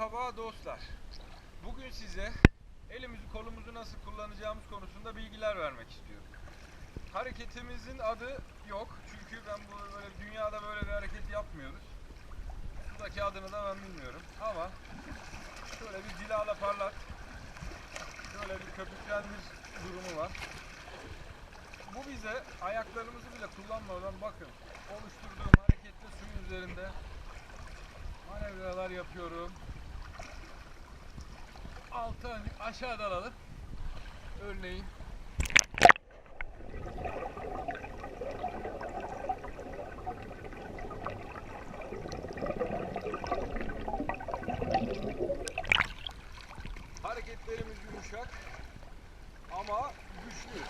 dostlar. Bugün size elimizi kolumuzu nasıl kullanacağımız konusunda bilgiler vermek istiyorum. Hareketimizin adı yok. Çünkü ben bu böyle dünyada böyle bir hareket yapmıyoruz. Sudaki adını da ben bilmiyorum. Ama şöyle bir cilala parlat. Şöyle bir köpüklendir durumu var. Bu bize ayaklarımızı bile kullanmadan bakın oluşturduğum hareketle suyun üzerinde manevralar yapıyorum. Alttan aşağıdan alıp örneğin hareketlerimiz yumuşak ama güçlü.